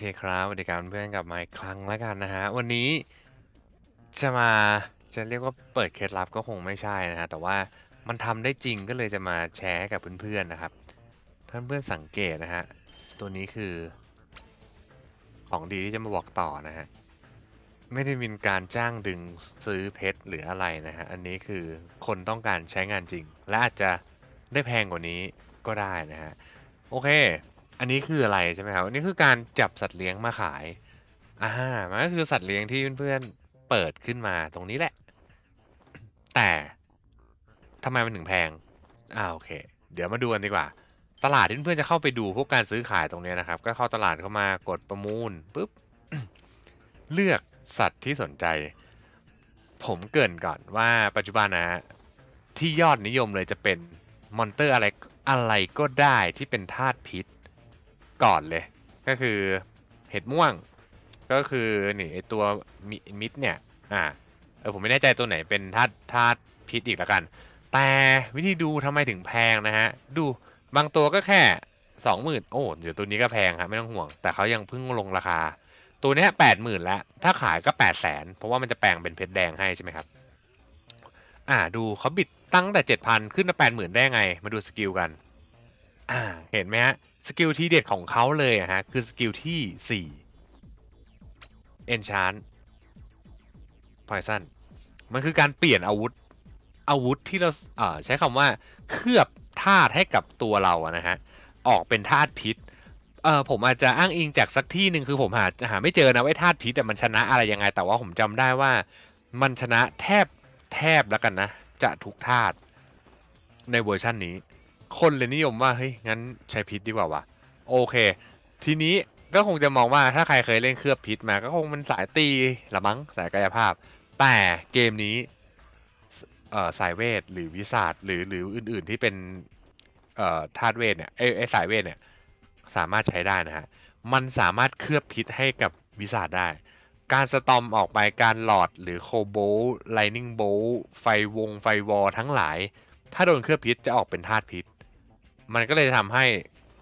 เคครับสวัสดีครับเพื่อนกลับมาอีกครั้งแล้วกันนะฮะ วันนี้จะมาจะเรียกว่าเปิดเคล็ดลับก็คงไม่ใช่นะฮะ แต่ว่ามันทำได้จริงก็เลยจะมาแชร์กับเพื่อนๆนะครับท่านเพื่อนสังเกตนะฮะ ตัวนี้คือ ของดีที่จะมาบอกต่อนะฮะ ไม่ได้เป็นการจ้างดึงซื้อเพชรหรืออะไรนะฮะ อันนี้คือคนต้องการใช้งานจริง และอาจจะได้แพงกว่านี้ก็ได้นะฮะ โอเค อันนี้คืออะไรใช่ไหมครับอันนี้คือการจับสัตว์เลี้ยงมาขายอ่ามันก็คือสัตว์เลี้ยงที่เพื่อนๆเปิดขึ้นมาตรงนี้แหละ แต่ทำไมมันถึงแพงอ่าโอเค เดี๋ยวมาดูกันดีกว่า ตลาดที่เพื่อนๆจะเข้าไปดูพวกการซื้อขายตรงนี้นะครับ ก็เข้าตลาดเข้ามากดประมูลปุ๊บเลือกสัตว์ที่สนใจ ผมเกรินก่อนว่าปัจจุบันนะฮะที่ยอดนิยมเลยจะเป็นมอนเตอร์อะไรอะไรก็ได้ที่เป็นธาตุพิษ ก่อนเลย ก็คือเห็ดม่วง ก็คือนี่ไอตัวมิมิดเนี่ย อ่าเออผมไม่แน่ใจตัวไหนเป็นธาตุธาตุพิษอีกแล้วกัน แต่วิธีดูทำไมถึงแพงนะฮะ ดูบางตัวก็แค่สองหมื่นโอ้เดี๋ยวตัวนี้ก็แพงครับไม่ต้องห่วง แต่เขายังเพิ่งลงราคา ตัวนี้แปดหมื่นแล้วถ้าขายก็แปดแสนเพราะว่ามันจะแปลงเป็นเพชรแดงให้ใช่ไหมครับ อ่าดูเขาบิดตั้งแต่เจ็ดพันขึ้นมาแปดหมื่นได้ไง มาดูสกิลกัน อ่า เห็นไหมฮะ สกิลที่เด็ดของเขาเลยอะฮะ คือสกิลที่สี่ Enchant Poison มันคือการเปลี่ยนอาวุธ อาวุธที่เราเออใช้คำว่าเคลือบธาตุให้กับตัวเราอะนะฮะ ออกเป็นธาตุพิษเออผมอาจจะอ้างอิงจากสักที่หนึ่งคือผมหาหาไม่เจอนะว่าไอ้ธาตุพิษแต่มันชนะอะไรยังไง แต่ว่าผมจำได้ว่า มันชนะแทบแทบแล้วกันนะ จะทุกธาตุในเวอร์ชันนี้ คนเลยนิยมว่าเฮ้ยงั้นใช้พิษดีกว่าวะโอเค ทีนี้ก็คงจะมองว่าถ้าใครเคยเล่นเคลือบพิษมาก็คงเป็นสายตีละมั้งสายกายภาพ แต่เกมนี้สเอ่อสายเวทหรือวิสาดหรือหรืออื่น ๆ ที่เป็นเอ่อธาตุเวทเนี่ยไอ้สายเวทเนี่ยสามารถใช้ได้นะฮะมันสามารถเคลือบพิษให้กับวิสาดได้ การสตอมออกไปการหลอดหรือโคโบลไลนิ่งโบลไฟวงไฟวอลทั้งหลาย ถ้าโดนเคลือบพิษจะออกเป็นธาตุพิษ มันก็เลยทำให้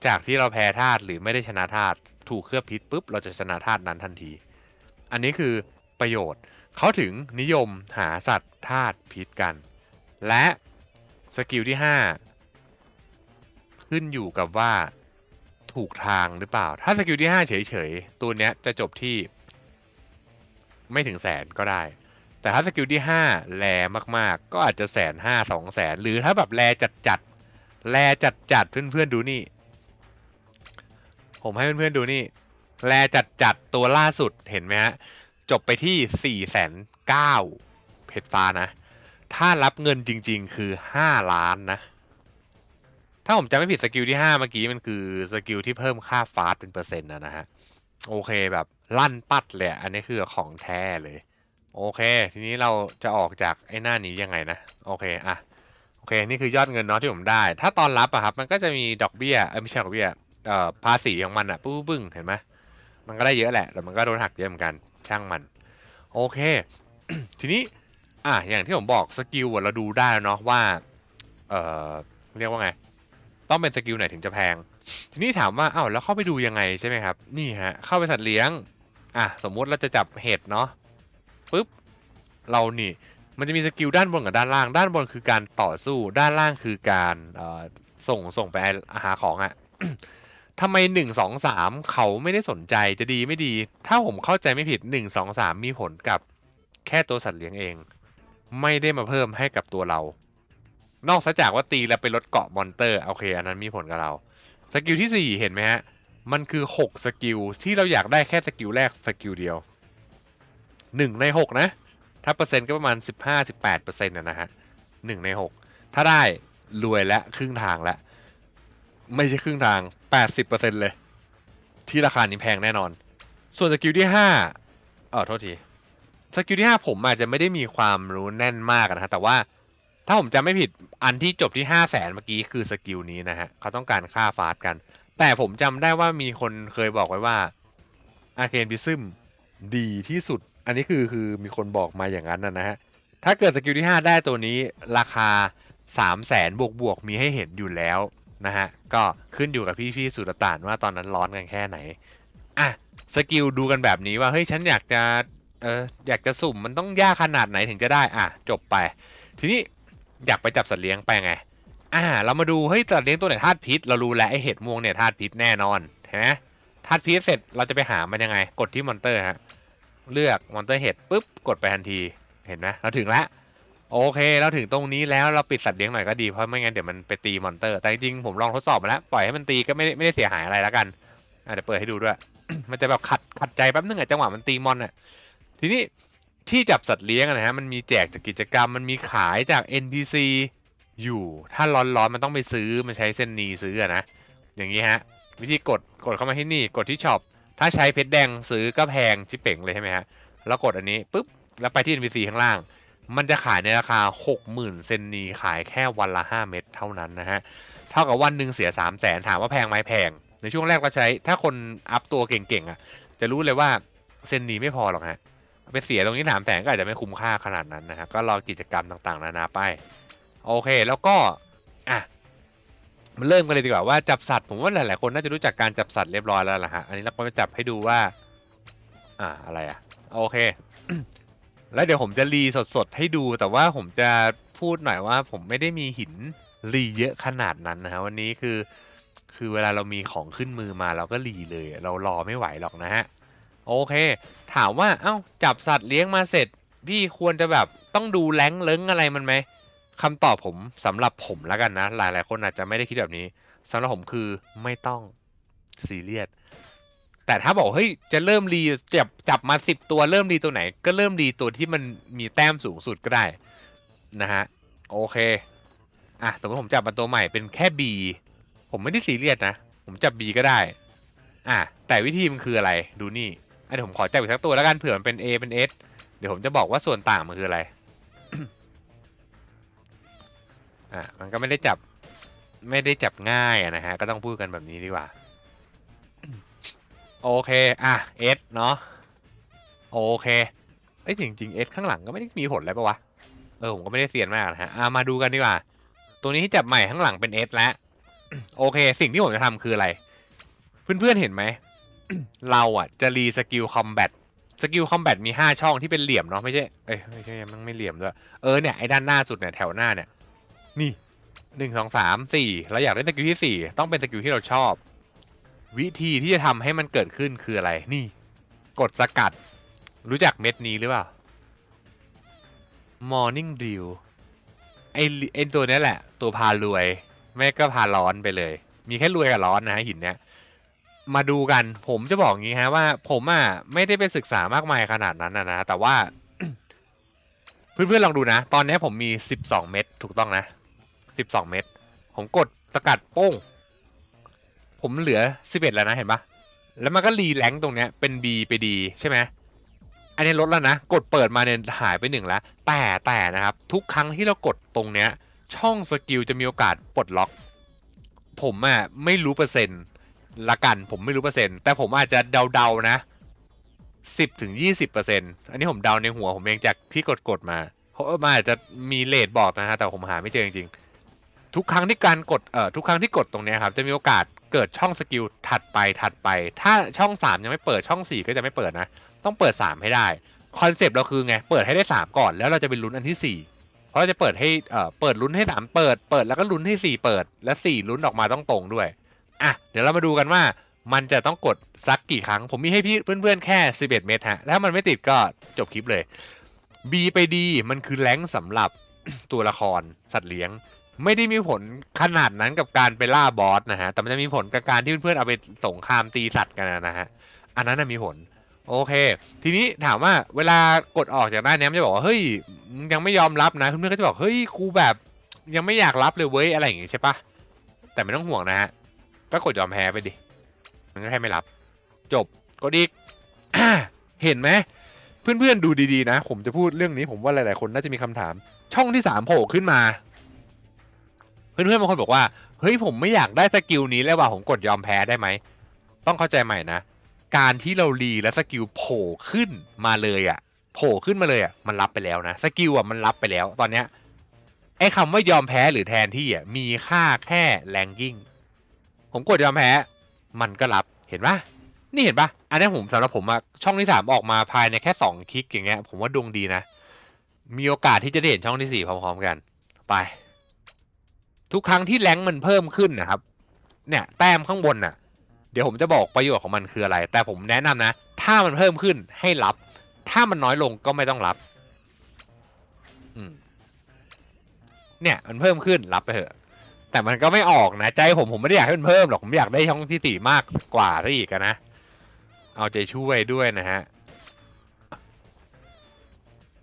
จากที่เราแพ้ธาตุหรือไม่ได้ชนะธาตุถูกเคลือบพิษปุ๊บเราจะชนะธาตุนั้นทันที อันนี้คือประโยชน์เขาถึงนิยมหาสัตว์ธาตุพิษกัน และสกิลที่ 5 ขึ้นอยู่กับว่าถูกทางหรือเปล่า ถ้าสกิลที่ 5 เฉยๆ ตัวเนี้ยจะจบที่ ไม่ถึงแสนก็ได้ แต่ถ้าสกิลที่ 5แรมากๆ ก็อาจจะแสนห้าสองแสน หรือถ้าแบบแรจัด แรจัดๆเพื่อนๆดูนี่ ผมให้เพื่อนๆดูนี่แรจัดๆตัวล่าสุดเห็นไหมฮะ จบไปที่สี่แสนเก้าเพชรฟ้านะ ถ้ารับเงินจริงๆคือห้าล้านนะ ถ้าผมจำไม่ผิดสกิลที่ห้าเมื่อกี้มันคือสกิลที่เพิ่มค่าฟาสต์เป็นเปอร์เซ็นต์นะนะฮะ โอเคแบบลั่นปัดเลยอะอันนี้คือของแท้เลย โอเค ทีนี้เราจะออกจากไอ้หน้านี้ยังไงนะ โอเคอะ เคนี่คือยอดเงินเนาะที่ผมได้ ถ้าตอนรับอะครับ มันก็จะมีดอกเบี้ยเออไม่ใช่ดอกเบี้ยเอ่อภาษีของมันอะปุ้งปึ้งเห็นไหมมันก็ได้เยอะแหละแต่มันก็โดนหักเยอะเหมือนกันช่างมันโอเค ทีนี้อะอย่างที่ผมบอกสกิลอะเราดูได้เนาะว่าเอ่อเรียกว่าไง ต้องเป็นสกิลไหนถึงจะแพง ทีนี้ถามว่าอ้าวแล้วเข้าไปดูยังไงใช่ไหมครับ นี่ฮะเข้าไปสัตว์เลี้ยงอะสมมุติเราจะจับเห็ดเนาะปุ๊บเรานี่ มันจะมีสกิลด้านบนกับด้านล่าง ด้านบนคือการต่อสู้ ด้านล่างคือการส่งส่งไปหาของอะทำไมหนึ่งสองสามเขาไม่ได้สนใจจะดีไม่ดี ถ้าผมเข้าใจไม่ผิดหนึ่งสองสามมีผลกับแค่ตัวสัตว์เลี้ยงเอง ไม่ได้มาเพิ่มให้กับตัวเรา นอกจากว่าตีแล้วไปลดเกาะมอนเตอร์โอเค อันนั้นมีผลกับเรา สกิลที่สี่เห็นไหมฮะ มันคือหกสกิลที่เราอยากได้แค่สกิลแรกสกิลเดียวหนึ่งในหกนะ ถ้าเปอร์เซ็นต์ก็ประมาณสิบห้าสิบแปดเปอร์เซ็นต์นะฮะหนึ่งในหกถ้าได้รวยและครึ่งทางแล้ว ไม่ใช่ครึ่งทางแปดสิบเปอร์เซ็นต์เลย ที่ราคานี้แพงแน่นอน ส่วนสกิลที่ห้าเออโทษทีสกิลที่ห้าผมอาจจะไม่ได้มีความรู้แน่นมากนะฮะแต่ว่าถ้าผมจำไม่ผิดอันที่จบที่ห้าแสนเมื่อกี้คือสกิลนี้นะฮะเขาต้องการค่าฟาสกัน แต่ผมจำได้ว่ามีคนเคยบอกไว้ว่าอาเคนบิซึมดีที่สุด อันนี้คือคือมีคนบอกมาอย่างนั้นนะฮะ ถ้าเกิดสกิลที่ 5 ได้ตัวนี้ราคา 3 0 0แสนบวกบวกมีให้เห็นอยู่แล้วนะฮะ ก็ขึ้นอยู่กับพี่พี่ๆสุลต่านว่าตอนนั้นร้อนกันแค่ไหน อะ สกิลดูกันแบบนี้ว่าเฮ้ยฉันอยากจะเอออยากจะสุ่มมันต้องยากขนาดไหนถึงจะได้ อะ จบไป ทีนี้อยากไปจับสัตว์เลี้ยงไปไง อ่า เรามาดูเฮ้ยสัตว์เลี้ยงตัวไหนธาตุพิษ เรารู้แล้วไอเห็ดม่วงเนี่ยธาตุพิษแน่นอนเห็นไหมธาตุพิษเสร็จเราจะไปหามันยังไง กดที่มอนเตอร์ฮะ เลือกมอนเตอร์เห็ดปุ๊บกดไปทันทีเห็นไหมเราถึงแล้วโอเคเราถึงตรงนี้แล้วเราปิดสัตว์เลี้ยงหน่อยก็ดีเพราะไม่งั้นเดี๋ยวมันไปตีมอนเตอร์ แต่จริงผมลองทดสอบมาแล้วปล่อยให้มันตีก็ไม่ได้ไม่ได้เสียหายอะไรแล้วกันเดี๋ยวเปิดให้ดูด้วย มันจะแบบขัดขัดใจแป๊บนึงอะจังหวะมันตีมอนอะทีนี้ที่จับสัตว์เลี้ยงนะฮะมันมีแจกจากกิจกรรมมันมีขายจาก NPC อยู่ ถ้าร้อนๆมันต้องไปซื้อมันใช้เส้นนีซื้อนะอย่างนี้ฮะวิธีกดกดเข้ามาที่นี่กดที่ช็อป ถ้าใช้เพชรแดงซื้อก็แพงชิเป่งเลยใช่ไหมฮะ แล้วกดอันนี้ปุ๊บ แล้วไปที่ NPC ข้างล่าง มันจะขายในราคา 60,000 เซนนีขายแค่วันละ 5 เม็ดเท่านั้นนะฮะ เท่ากับวันหนึ่งเสีย 3 0 0แสนถามว่าแพงไหมแพง ในช่วงแรกก็ใช้ ถ้าคนอัพตัวเก่งๆอะ จะรู้เลยว่าเซนนีไม่พอหรอกฮะไปเสียตรงนี้ถามแสนก็อาจจะไม่คุ้มค่าขนาดนั้นนะฮะ ก็รอกิจกรรมต่างๆ นานาไป โอเค แล้วก็ อะ มันเริ่มกันเลยดีกว่าว่าจับสัตว์ผมว่าหลายๆคนน่าจะรู้จักการจับสัตว์เรียบร้อยแล้วล่ะฮะอันนี้เราก็มาจับให้ดูว่า อ่าอะไรอะโอเค แล้วเดี๋ยวผมจะรีสดๆให้ดู แต่ว่าผมจะพูดหน่อยว่า ผมไม่ได้มีหินรีเยอะขนาดนั้นนะฮะวันนี้คือ คือเวลาเรามีของขึ้นมือมาเราก็รีเลย เรารอไม่ไหวหรอกนะฮะโอเค ถามว่าเอ้าจับสัตว์เลี้ยงมาเสร็จ พี่ควรจะแบบต้องดูแรงเล้งอะไรมันไหม คำตอบผมสำหรับผมแล้วกันนะ หลายๆคนอาจจะไม่ได้คิดแบบนี้สำหรับผมคือไม่ต้องซีเรียสแต่ถ้าบอกเฮ้ยจะเริ่มรีจับจับมาสิบตัวเริ่มรีตัวไหน ก็เริ่มรีตัวที่มันมีแต้มสูงสุดก็ได้นะฮะโอเคอะสมมติผมจับมาตัวใหม่เป็นแค่ B ผมไม่ได้ซีเรียสนะ ผมจับ B ก็ได้อะแต่วิธีมันคืออะไรดูนี่อะเดี๋ยวผมขอจับอีกสักตัวแล้วกันเผื่อมันเป็น A เป็น S เดี๋ยวผมจะบอกว่าส่วนต่างมันคืออะไร อะมันก็ไม่ได้จับไม่ได้จับง่ายนะฮะ ก็ต้องพูดกันแบบนี้ดีกว่า โอเค อะ S เนาะโอเคเอ้ยจริงๆ S ข้างหลังก็ไม่ได้มีผลอะไรปะวะเออผมก็ไม่ได้เซียนมากนะฮะอะมาดูกันดีกว่า ตัวนี้ที่จับใหม่ข้างหลังเป็น S แล้วโอเค สิ่งที่ผมจะทำคืออะไร เพื่อนๆเห็นไหม เราอะ จะรีสกิลคอมแบทสกิลคอมแบทมีห้าช่องที่เป็นเหลี่ยมเนาะไม่ใช่เอ้ยไม่ใช่มันไม่เหลี่ยมด้วยเออเนี่ยไอ้ด้านหน้าสุดเนี่ยแถวหน้าเนี่ย นี่หนึ่งสองสามสี่เราอยากได้สกิลที่สี่ต้องเป็นสกิลที่เราชอบ วิธีที่จะทำให้มันเกิดขึ้นคืออะไร นี่ กดสกัด รู้จักเม็ดนี้หรือเปล่า Morning Dew ไอไอตัวนี้แหละ ตัวพารวย แม่ก็พาร้อนไปเลย มีแค่รวยกับร้อนนะฮะหินเนี้ยมาดูกันผมจะบอกงี้ฮะว่า ผมอะไม่ได้ไปศึกษามากมายขนาดนั้นนะนะแต่ว่า เพื่อนๆลองดูนะ ตอนนี้ผมมี 12 เม็ดถูกต้องนะ 12เม็ดผมกดสกัดโป้ง ผมเหลือ11แล้วนะเห็นปะแล้วมันก็รีแลงค์ตรงเนี้ยเป็น B ไป D ใช่ไหมอันนี้ลดแล้วนะ กดเปิดมาเนี่ยหายไปหนึ่งแล้ว แต่แต่นะครับ ทุกครั้งที่เรากดตรงเนี้ย ช่องสกิลจะมีโอกาสปลดล็อก ผมอะไม่รู้เปอร์เซ็นต์ละกัน ผมไม่รู้เปอร์เซ็นต์แต่ผมอาจจะเดาๆนะสิบถึงยี่สิบเปอร์เซ็นต์อันนี้ผมเดาในหัวผมเองจากที่กดกดมาเพราะว่ามันอาจจะมีเลทบอกนะฮะแต่ผมหาไม่เจอจริงๆ ทุกครั้งที่การกดเอ่อทุกครั้งที่กดตรงนี้ครับจะมีโอกาสเกิดช่องสกิลถัดไปถัดไป ถ้าช่องสามยังไม่เปิดช่องสี่ก็จะไม่เปิดนะ ต้องเปิดสามให้ได้คอนเซปต์เราคือไงเปิดให้ได้สามก่อนแล้วเราจะเป็นลุ้นอันที่สี่เพราะเราจะเปิดให้เอ่อเปิดลุ้นให้สามเปิดเปิดแล้วก็ลุ้นให้สี่เปิด และสี่ลุ้นออกมาต้องตรงด้วยอะเดี๋ยวเรามาดูกันว่ามันจะต้องกดซักกี่ครั้ง ผมมีให้พี่เพื่อนๆแค่ 11 เมตรฮะถ้ามันไม่ติดก็จบคลิปเลย B ไป D มันคือแรงสำหรับตัวละครสัตว์เลี้ยง ไม่ได้มีผลขนาดนั้นกับการไปล่าบอสนะฮะ แต่มันจะมีผลกับการที่เพื่อนเอาไปสงครามตีสัตว์กันนะฮะ อันนั้นนะมีผล โอเค ทีนี้ถามว่าเวลากดออกจากด้านนี้มันจะบอกว่าเฮ้ยยังไม่ยอมรับนะเพื่อนๆก็จะบอกเฮ้ยกูแบบยังไม่อยากรับเลยเว้ยอะไรอย่างงี้ใช่ปะแต่ไม่ต้องห่วงนะฮะก็กดยอมแพ้ไปดิมันก็แค่ไม่รับ จบกดอีกเห็นไหมเพื่อนๆดูดีๆนะ ผมจะพูดเรื่องนี้ผมว่าหลายๆคนน่าจะมีคำถาม ช่องที่สามโผล่ขึ้นมา เพื่อนๆบางคนบอกว่าเฮ้ยผมไม่อยากได้สกิลนี้แล้วว่าผมกดยอมแพ้ได้ไหมต้องเข้าใจใหม่นะการที่เรารีและสกิลโผล่ขึ้นมาเลยอะ่ะโผล่ขึ้นมาเลยอะ่ะมันรับไปแล้วนะสกิลอะมันรับไปแล้ว ตอนเนี้ยไอ้คำว่ายอมแพ้หรือแทนที่อะมีค่าแค่แรงกิ้งผมกดยอมแพ้ มันก็รับเห็นปะนี่เห็นปะอันนี้ผมสำหรับผมอะช่องที่สามออกมาภายในแค่สองคลิกอย่างเงี้ย ผมว่าดวงดีนะ มีโอกาสที่จะได้เห็นช่องที่สี่พร้อมๆกัน ไป ทุกครั้งที่แรงมันเพิ่มขึ้นนะครับ เนี่ย แต้มข้างบนน่ะ เดี๋ยวผมจะบอกประโยชน์ของมันคืออะไร แต่ผมแนะนำนะ ถ้ามันเพิ่มขึ้นให้รับ ถ้ามันน้อยลงก็ไม่ต้องรับ อืม เนี่ย มันเพิ่มขึ้นรับไปเถอะ แต่มันก็ไม่ออกนะใจผมผมไม่ได้อยากให้มันเพิ่มหรอกผมอยากได้ช่องที่สี่มากกว่าได้อีกนะ เอาใจช่วยด้วยนะฮะ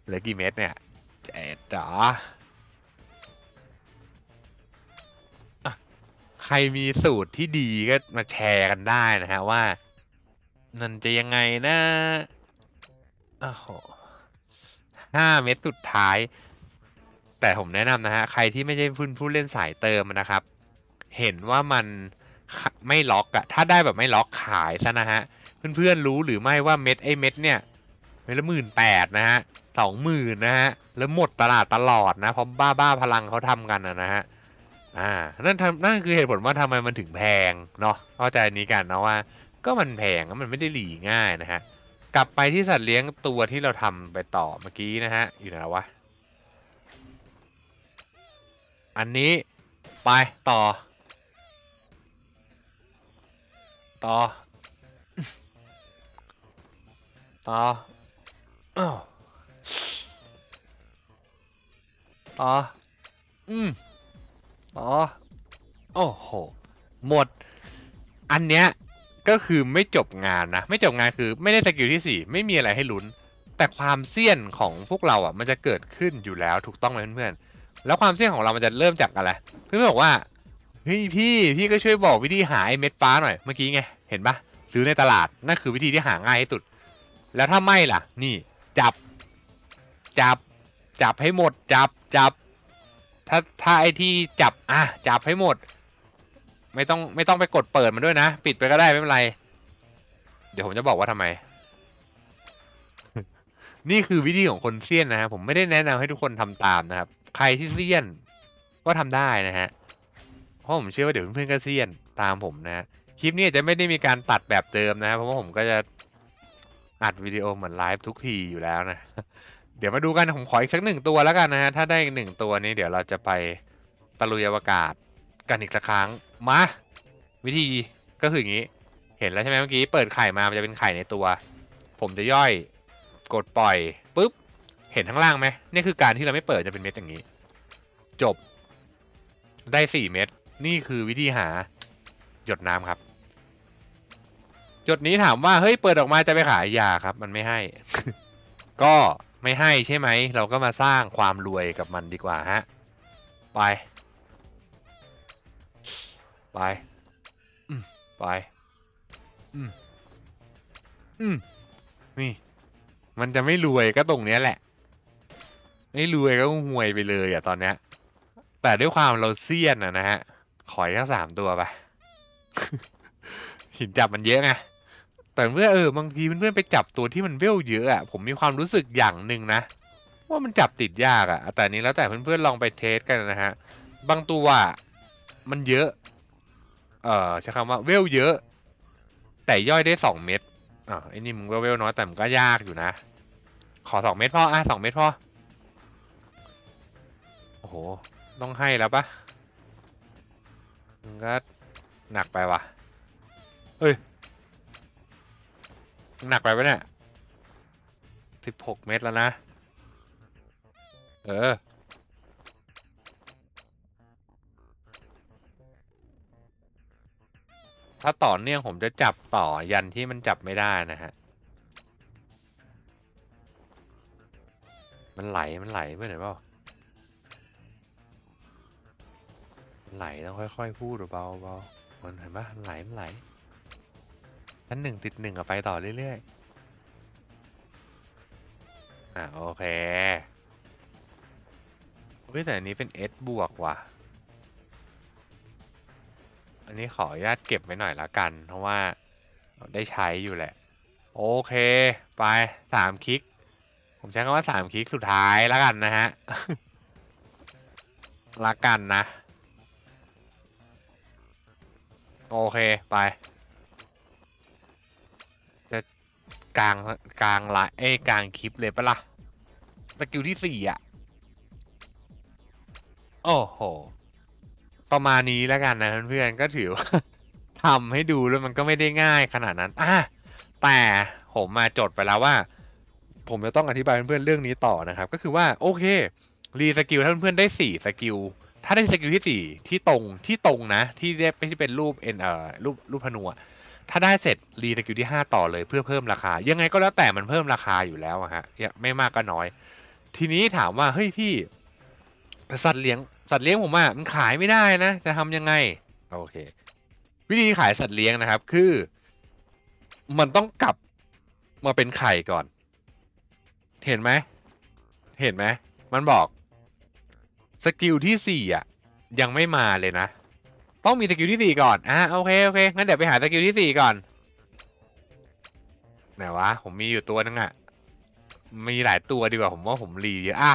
เหลือกี่เม็ดเนี่ยเจ็ดเหรอ ใครมีสูตรที่ดีก็มาแชร์กันได้นะฮะว่ามันจะยังไงนะโอ้โหห้าเม็ดสุดท้าย แต่ผมแนะนำนะฮะ ใครที่ไม่ใช่ผู้ผู้เล่นสายเติมนะครับ เห็นว่ามันไม่ล็อกอะถ้าได้แบบไม่ล็อกขายซะนะฮะ เพื่อนๆรู้หรือไม่ว่าเม็ดไอ้เม็ดเนี่ยเม็ดละหมื่นแปดนะฮะสองหมื่นนะฮะ แล้วหมดตลาดตลอดนะเพราะบ้าบ้าๆพลังเขาทำกันนะฮะ อ่า นั่นทำนั่นคือเหตุผลว่าทำไมมันถึงแพงเนาะเข้าใจนี้กันนะว่า ก็มันแพงอะมันไม่ได้หลีง่ายนะฮะ กลับไปที่สัตว์เลี้ยงตัวที่เราทำไปต่อเมื่อกี้นะฮะ อยู่ไหนวะ อันนี้ไปต่อ ต่อ ต่ออ้าวต่อ อืม ต่อโอ้โห หมด อันเนี้ยก็คือไม่จบงานนะ ไม่จบงานคือไม่ได้สกิลที่สี่ไม่มีอะไรให้ลุ้น แต่ความเสี่ยนของพวกเราอะ มันจะเกิดขึ้นอยู่แล้วถูกต้องไหมเพื่อนๆ แล้วความเสี่ยงของเรามันจะเริ่มจากอะไร เพื่อนๆบอกว่า เฮ้ยพี่ พี่ก็ช่วยบอกวิธีหาไอ้เม็ดฟ้าหน่อยเมื่อกี้ไง เห็นปะซื้อในตลาด นั่นคือวิธีที่หาง่ายที่สุด แล้วถ้าไม่ล่ะ นี่ จับ จับ จับให้หมด จับ จับ ถ้าถ้าไอที่จับอะจับให้หมด ไม่ต้องไม่ต้องไปกดเปิดมันด้วยนะ ปิดไปก็ได้ไม่เป็นไร เดี๋ยวผมจะบอกว่าทำไม นี่คือวิธีของคนเซียนนะฮะผมไม่ได้แนะนำให้ทุกคนทำตามนะครับ ใครที่เซียนก็ทำได้นะฮะเพราะผมเชื่อว่าเดี๋ยวเพื่อนๆก็เซียนตามผมนะฮะคลิปนี้จจะไม่ได้มีการตัดแบบเดิมนะเพราะว่าผมก็จะอัดวิดีโอเหมือนไลฟ์ทุกทีอยู่แล้วนะ เดี๋ยวมาดูกันผมขออีกสักหนึ่งตัวแล้วกันนะฮะ ถ้าได้อีกหนึ่งตัวนี้เดี๋ยวเราจะไปตะลุยอวกาศกันอีกสักครั้ง มา วิธีก็คืออย่างนี้ เห็นแล้วใช่ไหมเมื่อกี้เปิดไข่มา มันจะเป็นไข่ในตัว ผมจะย่อยกดปล่อยปุ๊บ เห็นข้างล่างไหมนี่คือการที่เราไม่เปิดจะเป็นเม็ดอย่างนี้ จบ ได้สี่เม็ด นี่คือวิธีหาหยดน้ำครับ หยดนี้ถามว่าเฮ้ยเปิดออกมาจะไปขายยาครับ มันไม่ให้ ก็ ไม่ให้ใช่ไหม เราก็มาสร้างความรวยกับมันดีกว่าฮะ ไป ไป อืม ไป อืม อืม นี่ มันจะไม่รวยก็ตรงเนี้ยแหละ ไม่รวยก็ห่วยไปเลยอะตอนเนี้ย แต่ด้วยความเราเซียนอะนะฮะ ขออีกแค่สามตัวไป หินจับมันเยอะไง แต่เพื่อเออบางทีเพื่อนๆไปจับตัวที่มันเวลเยอะอะผมมีความรู้สึกอย่างหนึ่งนะ ว่ามันจับติดยากอะแต่นี้แล้วแต่เพื่อนๆลองไปเทสกันนะฮะ บางตัวอะมันเยอะ เอ่อใช้คำว่าเวลเยอะ แต่ย่อยได้สองเม็ดอ่าไอ้นี่มึงก็เวลน้อยแต่มันก็ยากอยู่นะ ขอสองเม็ดพ่ออะสองเม็ดพ่อโอ้โหต้องให้แล้วปะมันก็หนักไปว่ะเฮ้ย หนักไปปะเนี่ยสิบหกเม็ดแล้วนะ เออ ถ้าต่อเนื่องผมจะจับต่อยันที่มันจับไม่ได้นะฮะ มันไหล มันไหลเพื่อนเห็นเปล่าไหลต้องค่อยๆพูดเบาๆมันเห็นปะมันไหลมันไหล ชั้นหนึ่งติดหนึ่งอะไปต่อเรื่อยๆ อะโอเคเฮ้ยแต่อันนี้เป็น S บวกว่ะ อันนี้ขออนุญาตเก็บไว้หน่อยละกัน เพราะว่าได้ใช้อยู่แหละ โอเค ไปสามคลิก ผมใช้คำว่าสามคลิกสุดท้ายล้วกันนะฮะละกันนะ โอเค ไป กลางกลางละเอ้ยกลางคลิปเลยปะล่ะสกิลที่สี่อะ โอ้โห ประมาณนี้แล้วกันนะเพื่อนๆก็ถือว่าทำให้ดูแล้วมันก็ไม่ได้ง่ายขนาดนั้นอะแต่ผมมาจดไปแล้วว่า ผมจะต้องอธิบายเพื่อนๆเรื่องนี้ต่อนะครับ ก็คือว่าโอเครีสกิลถ้าเพื่อนๆได้สี่สกิลถ้าได้สกิลที่สี่ที่ตรงที่ตรงนะ ที่ได้ที่เป็นรูปเอ็นเอ่อรูปรูปพนูอะ ถ้าได้เสร็จรีสกิลที่ห้าต่อเลยเพื่อเพิ่มราคา ยังไงก็แล้วแต่มันเพิ่มราคาอยู่แล้วฮะย่าไม่มากก็น้อย ทีนี้ถามว่าเฮ้ยพี่สัตว์เลี้ยงสัตว์เลี้ยงผมอะมันขายไม่ได้นะ จะทำยังไงโอเค วิธีขายสัตว์เลี้ยงนะครับ คือ มันต้องกลับมาเป็นไข่ก่อน เห็นไหมเห็นไหมมันบอกสกิลที่สี่อะ ยังไม่มาเลยนะ ต้องมีสกิลที่สี่ก่อน อะโอเคโอเค งั้นเดี๋ยวไปหาสกิลที่สี่ก่อน ไหนวะ ผมมีอยู่ตัวนึงอะมีหลายตัวดีกว่าผมว่าผมรีเยอะอะ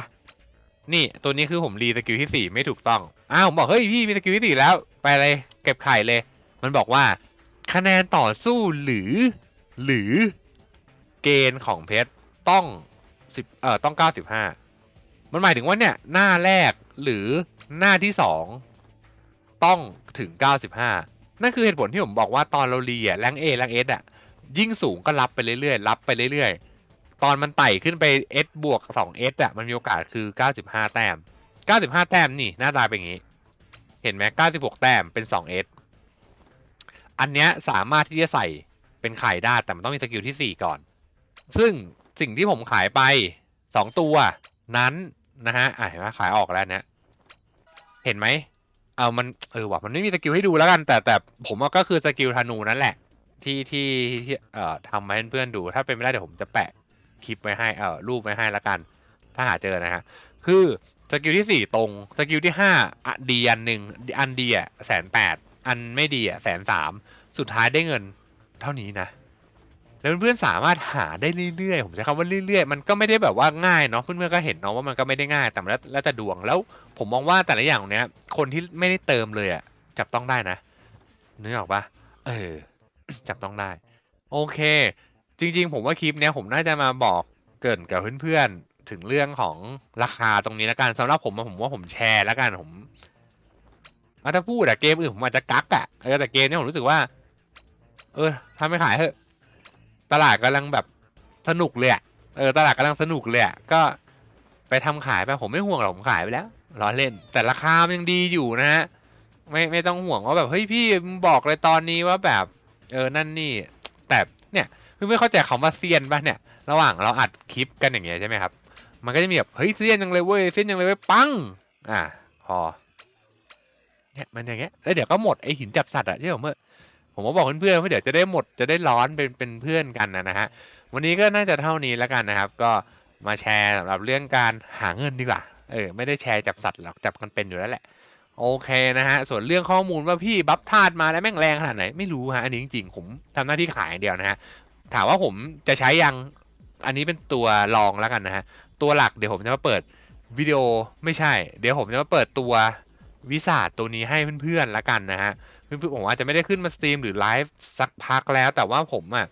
นี่ตัวนี้คือผมรีสกิลที่สี่ไม่ถูกต้อง อ้าวผมบอกเฮ้ยพี่มีสกิลที่สี่แล้ว ไปเลยเก็บไข่เลย มันบอกว่า คะแนนต่อสู้หรือ หรือเกณฑ์ของเพชรต้องสิบเอ่อต้องเก้าสิบห้ามันหมายถึงว่าเนี่ยหน้าแรกหรือหน้าที่สอง ต้องถึงเก้าสิบห้านั่นคือเหตุผลที่ผมบอกว่าตอนเราเรียแรงเอแรงเอสอะยิ่งสูงก็รับไปเรื่อยๆ รับไปเรื่อยๆ ตอนมันไต่ขึ้นไป S บวก2 S อะมันมีโอกาสคือ 95 แต้ม 95 แต้มนี่หน้าตาเป็นอย่างนี้ เห็นไหม96 แต้มเป็น2 S อันเนี้ยสามารถที่จะใส่เป็นไข่ได้แต่มันต้องมีสกิลที่ 4 ก่อน ซึ่งสิ่งที่ผมขายไป 2 ตัวนั้นนะฮะอะเห็นไหมขายออกแล้วเนี่ยเห็นไหม เอามันเออว่ะมันไม่มีสกิลให้ดูแล้วกัน แต่แต่ผมว่าก็คือสกิลธนูนั่นแหละ ที่ที่ที่เอ่อทำมาให้เพื่อนๆดูถ้าเป็นไม่ได้เดี๋ยวผมจะแปะคลิปไว้ให้เอ่อรูปไว้ให้ละกัน ถ้าหาเจอนะฮะคือสกิลที่สี่ตรงสกิลที่ห้าอะดีอันหนึ่งอันดีอะแสนแปดอันไม่ดีอะแสนสามสุดท้ายได้เงินเท่านี้นะ แล้วเพื่อนๆสามารถหาได้เรื่อยๆ ผมใช้คำว่าเรื่อยๆ มันก็ไม่ได้แบบว่าง่ายเนาะ เพื่อนๆ ก็เห็นเนาะว่ามันก็ไม่ได้ง่าย แต่แล้วแต่ดวง แล้วผมมองว่าแต่ละอย่างเนี้ย คนที่ไม่ได้เติมเลยอะจับต้องได้นะ นึกออกปะเออ จับต้องได้ โอเค จริงๆ ผมว่าคลิปเนี้ยผมน่าจะมาบอกเกินกับเพื่อนๆ ถึงเรื่องของราคาตรงนี้แล้วกันสำหรับผมผมว่าผมแชร์แล้วกันผมอะถ้าพูดอะเกมอื่นผมอาจจะกักอะเออแต่เกมเนี้ยผมรู้สึกว่า เออถ้าไม่ขายเถอะ ตลาดกำลังแบบสนุกเลยอะเออตลาดกำลังสนุกเลยอะก็ไปทำขายไปผมไม่ห่วงหรอกผมขายไปแล้วล้อเล่น แต่ราคามันยังดีอยู่นะฮะไม่ไม่ต้องห่วงว่าแบบเฮ้ยพี่มึงบอกเลยตอนนี้ว่าแบบ เออนั่นนี่ แต่เนี่ยเพื่อเข้าใจคำว่าเซียนป่ะเนี่ย ระหว่างเราอัดคลิปกันอย่างเงี้ยใช่ไหมครับ มันก็จะมีแบบเฮ้ยเซียนยังเลยเว้ยเซียนยังเลยเว้ยปัง อะพอเนี่ยมันอย่างเงี้ยแล้วเดี๋ยวก็หมดไอหินจับสัตว์อะที่ผมเมื่อ ผมก็บอกเพื่อนๆว่าเดี๋ยวจะได้หมดจะได้ร้อนเป็นเป็นเพื่อนกันนะฮะวันนี้ก็น่าจะเท่านี้แล้วกันนะครับ ก็มาแชร์สำหรับเรื่องการหาเงินดีกว่าเออไม่ได้แชร์จับสัตว์หรอกจับกันเป็นอยู่แล้วแหละโอเคนะฮะส่วนเรื่องข้อมูลว่าพี่บัฟธาตุมาแล้วแม่งแรงขนาดไหนไม่รู้ฮะอันนี้จริงๆผมทำหน้าที่ขายอย่างเดียวนะฮะถามว่าผมจะใช้ยังอันนี้เป็นตัวลองแล้วกันนะฮะตัวหลักเดี๋ยวผมจะมาเปิดวิดีโอไม่ใช่ เดี๋ยวผมจะมาเปิดตัววิสาดตัวนี้ให้เพื่อนๆแล้วกันนะฮะ ผมอาจจะไม่ได้ขึ้นมาสตรีมหรือไลฟ์สักพักแล้ว แต่ว่าผมอะ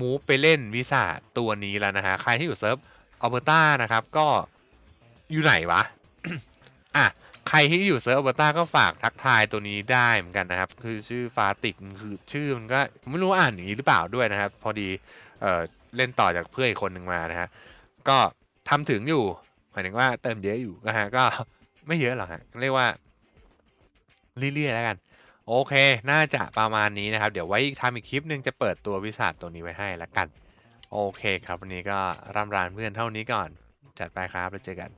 มูฟไปเล่นวิสาตัวนี้แล้วนะฮะ ใครที่อยู่เซิร์ฟอัลเบอร์ตานะครับ ก็อยู่ไหนวะ อะ ใครที่อยู่เซิร์ฟอัลเบอร์ตาก็ฝากทักทายตัวนี้ได้เหมือนกันนะครับ คือชื่อฟาติกคือชื่อมันก็ไม่รู้อ่านอย่างนี้หรือเปล่าด้วยนะครับ พอดีเออเล่นต่อจากเพื่อนอีกคนหนึ่งมานะฮะ ก็ทำถึงอยู่หมายถึงว่าเติมเยอะอยู่นะฮะ ก็ไม่เยอะหรอกฮะเรียกว่าเรื่อยๆแล้วกัน โอเค น่าจะประมาณนี้นะครับ เดี๋ยวไว้ทำอีกคลิปหนึ่งจะเปิดตัววิสัทตัวนี้ไว้ให้แล้วกัน โอเคครับ วันนี้ก็ร่ำรานเพื่อนเท่านี้ก่อน จัดไปครับ แล้วเจอกัน